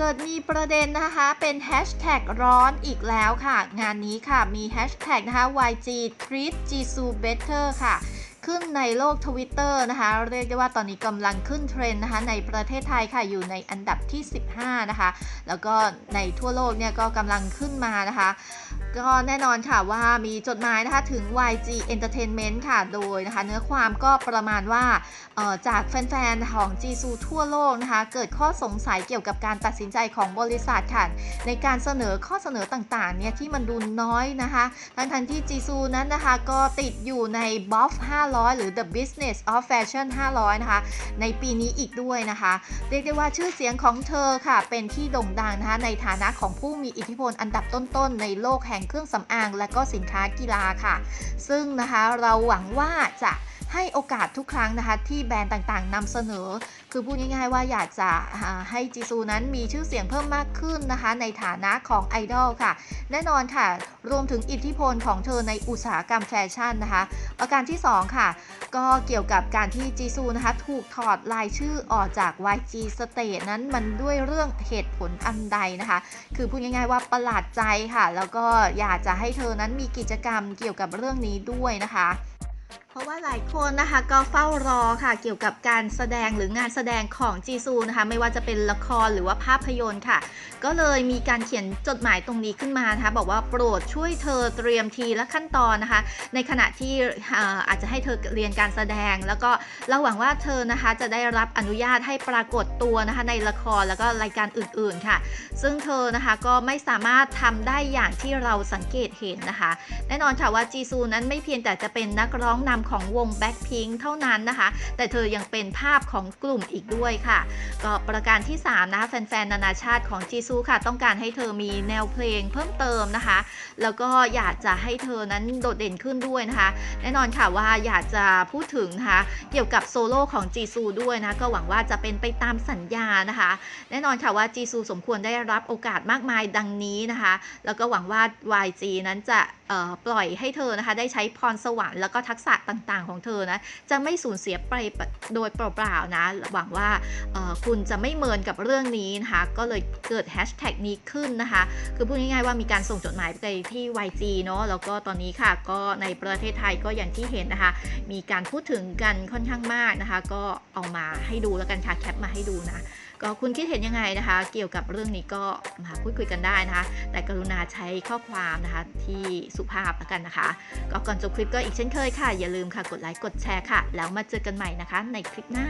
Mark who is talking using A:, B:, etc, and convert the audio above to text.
A: เกิดมีประเด็นนะคะ เป็นแฮชแท็กร้อนอีกแล้วค่ะ งานนี้ค่ะมีแฮชแท็กนะคะ YG treat Jisoo better ค่ะ ขึ้นในโลกทวิตเตอร์นะคะ เรียกได้ว่าตอนนี้กำลังขึ้นเทรนด์นะคะ ในประเทศไทยค่ะอยู่ในอันดับที่ 15 นะคะ แล้วก็ในทั่วโลกเนี่ยก็กำลังขึ้นมานะคะ ก็แน่นอนค่ะว่ามีจดหมายนะคะถึง YG Entertainment ค่ะโดยนะคะเนื้อความก็ประมาณว่าจากแฟนๆ ของจีซูทั่วโลกนะคะเกิดข้อสงสัยเกี่ยวกับการตัดสินใจของบริษัทค่ะในการเสนอข้อเสนอต่างๆเนี่ยที่มันดูน้อยนะคะทั้งๆที่จีซูนั้นนะคะก็ติดอยู่ใน BOF 500 หรือ The Business of Fashion 500 นะคะในปีนี้อีกด้วยนะคะเรียกได้ว่าชื่อเสียงของเธอค่ะเป็นที่โด่งดังนะคะในฐานะของผู้มีอิทธิพลอันดับต้นๆ ในโลกแห่งเครื่องสำอางและก็สินค้ากีฬาค่ะ ซึ่งนะคะเราหวังว่าจะ ให้โอกาสทุกครั้งนะคะที่แบรนด์ต่างๆนำเสนอ คือพูดง่ายๆว่าอยากจะให้จีซูนั้นมีชื่อเสียงเพิ่มมากขึ้นนะคะในฐานะของไอดอลค่ะ แน่นอนค่ะ รวมถึงอิทธิพลของเธอในอุตสาหกรรมแฟชั่นนะคะประการที่ 2 ค่ะ ก็เกี่ยวกับการที่จีซูนะคะถูกถอดรายชื่อออกจาก YG State นั้นมันด้วยเรื่องเหตุผลอันใดนะคะ คือพูดง่ายๆว่าประหลาดใจค่ะ แล้วก็อยากจะให้เธอนั้นมีกิจกรรมเกี่ยวกับเรื่องนี้ด้วยนะคะ เพราะว่าหลายคนนะคะก็เฝ้ารอค่ะ เกี่ยวกับการแสดงหรืองานแสดงของจีซูนะคะ ไม่ว่าจะเป็นละครหรือว่าภาพยนตร์ค่ะ ก็เลยมีการเขียนจดหมายตรงนี้ขึ้นมานะคะ บอกว่าโปรดช่วยเธอเตรียมทีและขั้นตอนนะคะ ในขณะที่อาอาจจะให้เธอเรียนการแสดง แล้วก็เราหวังว่าเธอนะคะจะได้รับอนุญาตให้ปรากฏตัวนะคะ ในละครแล้วก็รายการอื่นๆค่ะ ซึ่งเธอนะคะก็ไม่สามารถทำได้อย่างที่เราสังเกตเห็นนะคะ แน่นอนค่ะว่าจีซูนั้นไม่เพียงแต่จะเป็นนักร้องนำของวง Blackpink เท่านั้นนะคะ แต่เธอยังเป็นภาพของกลุ่มอีกด้วยค่ะ ก็ประการที่ 3 นะคะ แฟนๆ นานาชาติของจีซูค่ะ ต้องการให้เธอมีแนวเพลงเพิ่มเติมนะคะ แล้วก็อยากจะให้เธอนั้นโดดเด่นขึ้นด้วยนะคะ แน่นอนค่ะว่าอยากจะพูดถึงนะคะ เกี่ยวกับโซโล่ของจีซูด้วยนะ ก็หวังว่าจะเป็นไปตามสัญญานะคะ แน่นอนค่ะว่าจีซูสมควรได้รับโอกาสมากมายดังนี้นะคะ แล้วก็หวังว่า YG นั้นจะปล่อยให้เธอนะคะ ได้ใช้พรสวรรค์แล้วก็ทักษะต่างๆของเธอนะ จะไม่สูญเสียไปโดยเปล่าๆนะ หวังว่าคุณจะไม่เมินกับเรื่องนี้นะคะ ก็เลยเกิดแฮชแท็กนี้ขึ้นนะคะ คือพูดง่ายๆว่ามีการส่งจดหมายไปที่ YG เนาะ แล้วก็ตอนนี้ค่ะ ก็ในประเทศไทยก็อย่างที่เห็นนะคะ มีการพูดถึงกันค่อนข้างมากนะคะ ก็เอามาให้ดูแล้วกันค่ะ แคปมาให้ดูนะ ก็คุณคิดเห็นยังไงนะคะ เกี่ยวกับเรื่องนี้ก็มาพูดคุยกันได้นะคะ แต่กรุณาใช้ข้อความนะคะที่สุภาพแล้วกันนะคะ ก็ก่อนจบคลิปก็อีกเช่นเคยค่ะ อย่าลืลืมค่ะกดไลค์กดแชร์ค่ะ แล้วมาเจอกันใหม่นะคะในคลิปหน้า